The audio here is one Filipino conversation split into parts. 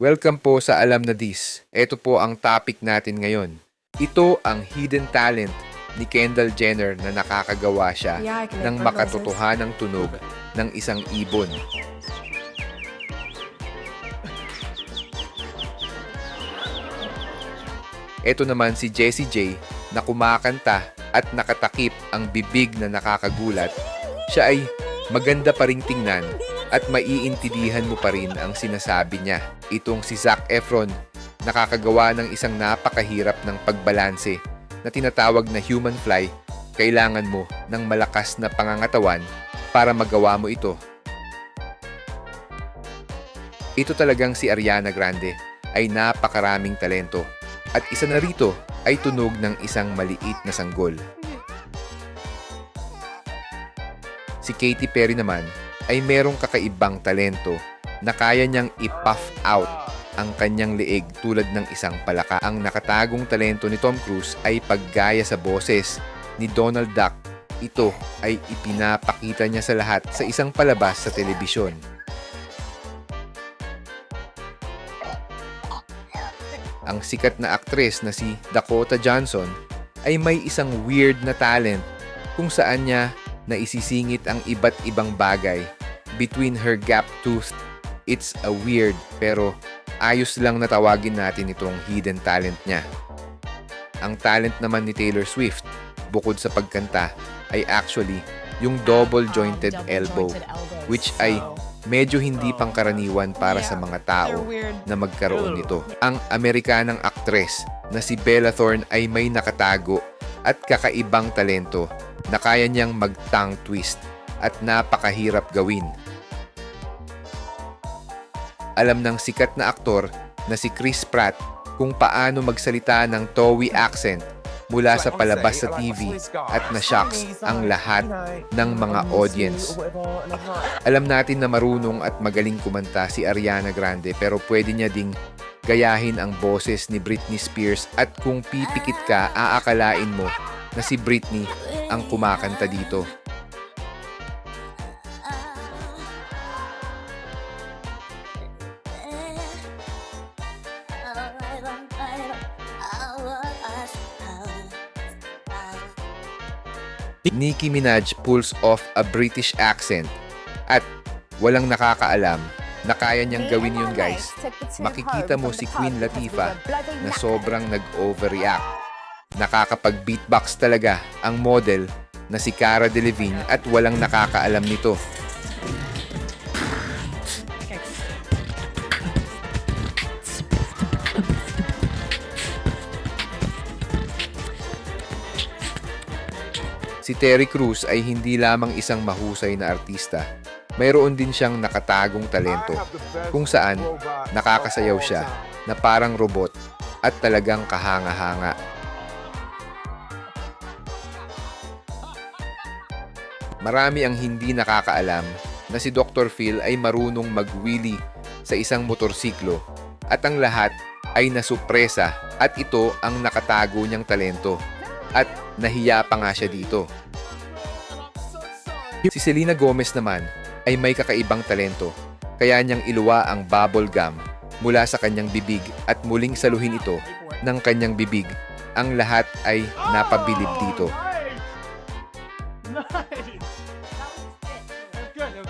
Welcome po sa Alam na Dis. Ito po ang topic natin ngayon. Ito ang hidden talent ni Kendall Jenner na nakakagawa siya Yeah, ng makatotohanang tunog ng isang ibon. Ito naman si Jessie J na kumakanta at nakatakip ang bibig na nakakagulat. Siya ay maganda pa ring tingnan at maiintindihan mo pa rin ang sinasabi niya. Itong si Zac Efron nakakagawa ng isang napakahirap ng pagbalanse na tinatawag na human fly, kailangan mo ng malakas na pangangatawan para magawa mo ito. Ito talagang si Ariana Grande ay napakaraming talento at isa na rito ay tunog ng isang maliit na sanggol. Si Katy Perry naman ay merong kakaibang talento na kaya niyang i-puff out ang kanyang leeg tulad ng isang palaka. Ang nakatagong talento ni Tom Cruise ay paggaya sa boses ni Donald Duck. Ito ay ipinapakita niya sa lahat sa isang palabas sa telebisyon. Ang sikat na aktres na si Dakota Johnson ay may isang weird na talent kung saan niya naisisingit ang iba't ibang bagay between her gap tooth. It's a weird pero ayos lang na tawagin natin itong hidden talent niya. Ang talent naman ni Taylor Swift, bukod sa pagkanta, ay actually yung double jointed elbow, which ay medyo hindi pangkaraniwan para sa mga tao na magkaroon nito. Ang Amerikanang aktres na si Bella Thorne ay may nakatago at kakaibang talento na kaya niyang mag-tongue twist at napakahirap gawin. Alam ng sikat na aktor na si Chris Pratt kung paano magsalita ng Towi accent mula sa palabas sa TV at na-shocks ang lahat ng mga audience. Alam natin na marunong at magaling kumanta si Ariana Grande pero pwede niya ding gayahin ang boses ni Britney Spears at kung pipikit ka, aakalain mo na si Britney ang kumakanta dito. Nicki Minaj pulls off a British accent at walang nakakaalam na kaya niyang gawin yun guys. Makikita mo si Queen Latifah na sobrang nag-overreact. Nakakapag-beatbox talaga ang model na si Cara Delevingne at walang nakakaalam nito. Si Terry Crews ay hindi lamang isang mahusay na artista. Mayroon din siyang nakatagong talento kung saan nakakasayaw siya na parang robot at talagang kahanga-hanga. Marami ang hindi nakakaalam na si Dr. Phil ay marunong mag-wheelie sa isang motorsiklo at ang lahat ay nasupresa at ito ang nakatago niyang talento at nahiya pa nga siya dito. Si Selena Gomez naman ay may kakaibang talento kaya niyang iluwa ang bubble gum mula sa kanyang bibig at muling saluhin ito ng kanyang bibig. Ang lahat ay napabilib dito.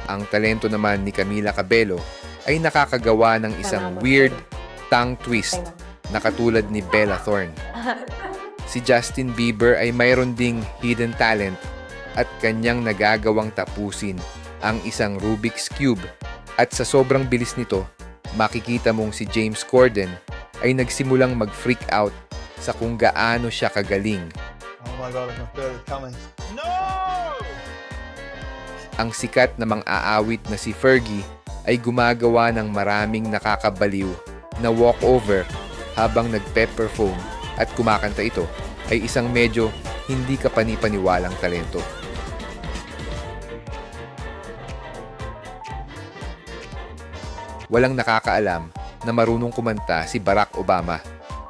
Ang talento naman ni Camila Cabello ay nakakagawa ng isang weird tongue twist na katulad ni Bella Thorne. Si Justin Bieber ay mayroon ding hidden talent at kanyang nagagawang tapusin ang isang Rubik's Cube. At sa sobrang bilis nito, makikita mong si James Corden ay nagsimulang mag-freak out sa kung gaano siya kagaling. Oh my god, I can feel it coming. Ang sikat na mang-aawit na si Fergie ay gumagawa ng maraming nakakabaliw na walkover habang nagpepper foam at kumakanta ito ay isang medyo hindi ka panipaniwalang talento. Walang nakakaalam na marunong kumanta si Barack Obama.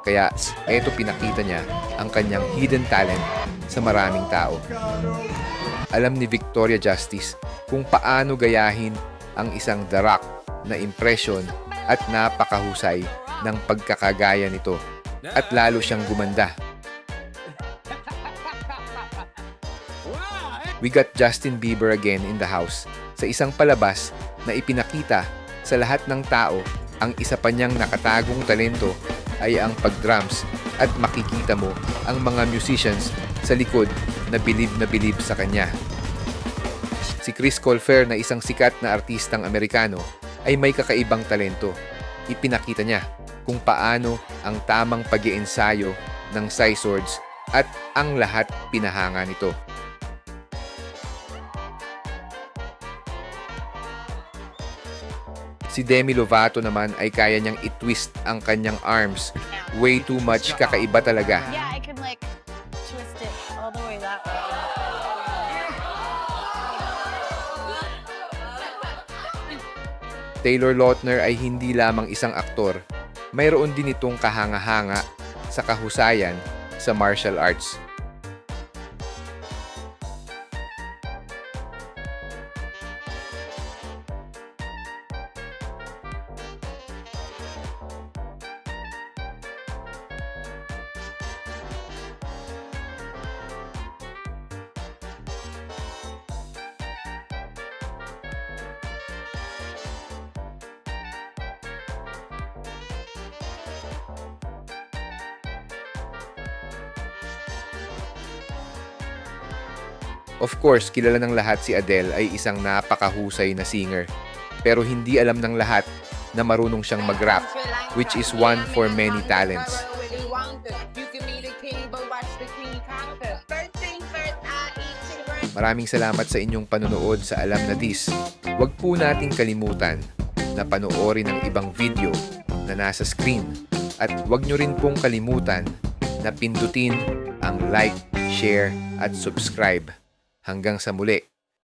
Kaya eto pinakita niya ang kanyang hidden talent sa maraming tao. Alam ni Victoria Justice kung paano gayahin ang isang The Rock na impression at napakahusay ng pagkakagaya nito at lalo siyang gumanda. We got Justin Bieber again in the house sa isang palabas na ipinakita sa lahat ng tao ang isa pa niyang nakatagong talento ay ang pag-drums at makikita mo ang mga musicians sa likod na bilib na bilib sa kanya. Si Chris Colfer na isang sikat na artistang Amerikano ay may kakaibang talento. Ipinakita niya kung paano ang tamang pag ensayo ng swords at ang lahat pinahanga nito. Si Demi Lovato naman ay kaya niyang i-twist ang kanyang arms. Way too much kakaiba talaga. Yeah, I can like twist it all the way that way. Taylor Lautner ay hindi lamang isang aktor, mayroon din itong kahanga-hanga sa kahusayan sa martial arts. Of course, kilala ng lahat si Adele ay isang napakahusay na singer. Pero hindi alam ng lahat na marunong siyang mag-rap, which is one for many talents. Maraming salamat sa inyong panonood sa Alam na Dis. Huwag po nating kalimutan na panoorin ang ibang video na nasa screen. At huwag nyo rin pong kalimutan na pindutin ang like, share at subscribe. Hanggang sa muli.